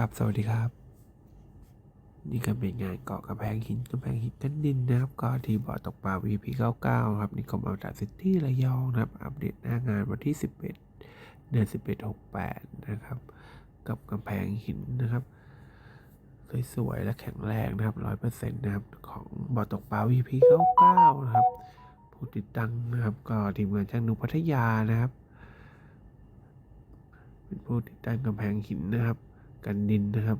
ครับ สวัสดีครับ นี่ก็เป็นงานเกาะกระแพงหินกระแพงหินกันดินนะครับ ก็ที่บ่อตกปลา VP 99ครับนี่ก็มาจากซิตี้ระยองนะครับ อัปเดตหน้างานวันที่ 11 เดือน 11 68 นะครับ กับกำแพงหินนะครับสวยๆและแข็งแรงนะครับ100%นะครับของบ่อตกปลา VP 99นะครับ ผู้ติดตั้งนะครับ ก็ทีมงานช่างนุพัทยานะครับ เป็นผู้ติดตั้งกำแพงหินนะครับ กันดินนะครับ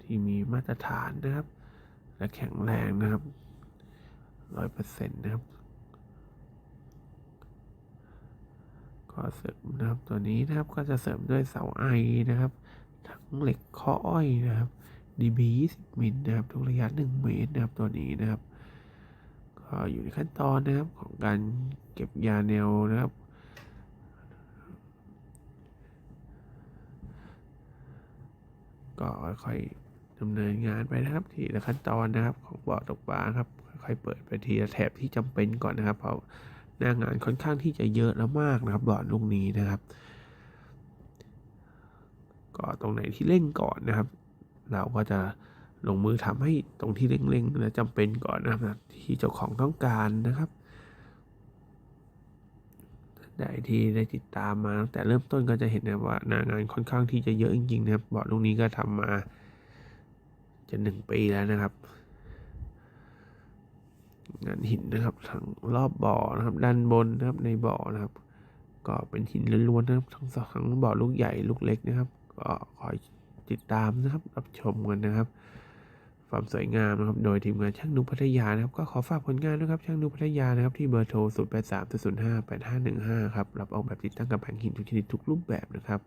ที่มีมาตรฐานนะครับ และแข็งแรงนะครับร้อยเปอร์เซ็นต์นะครับก็เสริมนะครับตัวนี้นะครับก็จะเสริมด้วยเสาไอนะครับ ทั้งเหล็กข้ออ้อยนะครับ DB 20มิลนะครับทุกระยะ1เมตรนะครับตัวนี้นะครับ ก็อยู่ในขั้นตอนนะครับของการเก็บยาแนวนะครับ ก็ค่อยๆดำเนินงานไปนะครับ ทีละขั้นตอนนะครับ ของบ่อตกปลาครับค่อยๆเปิดไปทีละแถบที่จำเป็นก่อนนะครับ เพราะหน้างานค่อนข้างที่จะเยอะแล้วมากนะครับบ่อลูกนี้นะครับ ก็ตรงไหนที่เร่งก่อนนะครับ เราก็จะลงมือทำให้ตรงที่เร่งๆและจำเป็นก่อนนะครับที่เจ้าของต้องการนะครับ ได้ที่ได้ติดตามมาตั้งแต่เริ่มต้นก็จะเห็นนะว่านางานค่อนข้างที่จะเยอะจริงๆนะครับบ่อลูกนี้ก็ทำมาจะหนึ่งปีแล้วนะครับ งานหินนะครับทั้งรอบบ่อนะครับ ด้านบนนะครับในบ่อนะครับ ก็เป็นหินล้วนๆนะครับทั้งสองทั้งบ่อลูกใหญ่ลูกเล็กนะครับ ก็คอยติดตามนะครับรับชมกันนะครับ ความสวยงามนะครับ โดยทีมงานช่างนุพัทยานะครับ ก็ขอฝากผลงานนะครับช่างนุพัทยานะครับ ที่เบอร์โทร 0 8 3 0 5 8 5 1 5 ครับ รับออกแบบติดตั้งกำแพงหินทุกชนิดทุกรูปแบบนะครับ